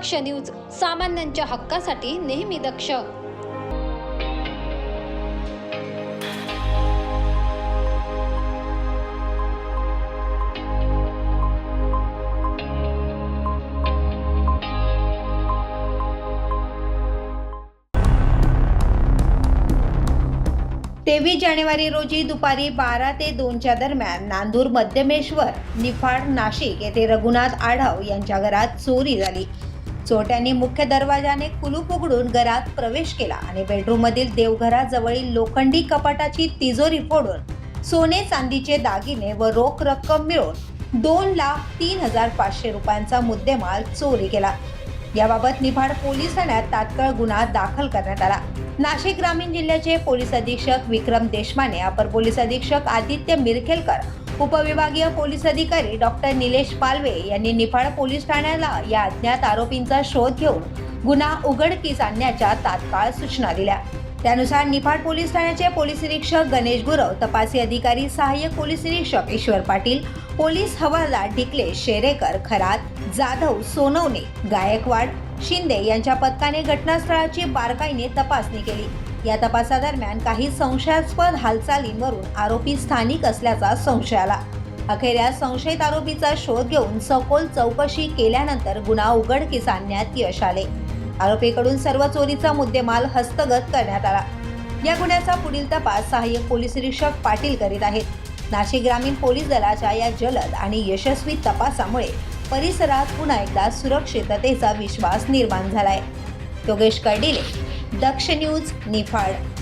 दक्ष news सामान्यांच्या हक्कासाठी नेहमी दक्ष. तेवीस जानेवारी रोजी दुपारी बारा ते दोनच्या दरम्यान नांदूर मध्यमेश्वर निफाड नाशिक येथे रघुनाथ आढाव यांच्या घरात चोरी झाली. चोरट्यांनी मुख्य दरवाजाने कुलूप उघडून घरात प्रवेश केला आणि बेडरूममधील देवघराजवळील लोखंडी कपाटाची तिजोरी फोडून सोने चांदीचे दागिने व रोख रक्कम मिळून दोन लाख तीन हजार पाचशे रुपयांचा मुद्देमाल चोरी केला. याबाबत निफाड पोलीस ठाण्यात तात्काळ गुन्हा दाखल करण्यात आला. नाशिक ग्रामीण जिल्ह्याचे पोलीस अधीक्षक विक्रम देशमाने अपर पोलीस अधीक्षक आदित्य मिरखेलकर उपविभागीय पोलीस अधिकारी डॉक्टर निलेश पालवे यांनी निफाड पोलीस ठाण्याला या अज्ञात आरोपींचा शोध घेऊन गुन्हा उघडकीस आणण्याच्या तात्काळ सूचना दिल्या. त्यानुसार निफाड पोलीस ठाण्याचे पोलीस निरीक्षक गणेश गुरव तपासी अधिकारी सहाय्यक पोलीस निरीक्षक ईश्वर पाटील पोलीस हवालदार ढिकले शेरेकर खरात जाधव सोनवणे गायकवाड शिंदे यांच्या पथकाने घटनास्थळाची बारकाईने तपासणी केली. या तपासादरम्यान काही संशयास्पद हालचालींवरून आरोपी स्थानिक असल्याचा संशय आला. अखेर या संशयित आरोपीचा शोध घेऊन सखोल चौकशी केल्यानंतर गुन्हा उघडकीस आणण्यात यश आले. आरोपीकडून सर्व चोरीचा मुद्देमाल हस्तगत करण्यात आला. या गुन्ह्याचा पुढील तपास सहाय्यक पोलीस निरीक्षक पाटील करीत आहेत. नाशिक ग्रामीण पोलीस दलाच्या या जलद आणि यशस्वी तपासामुळे परिसरात पुन्हा एकदा सुरक्षिततेचा विश्वास निर्माण झालाय. योगेश कर्डिले दक्ष न्यूज निफाड.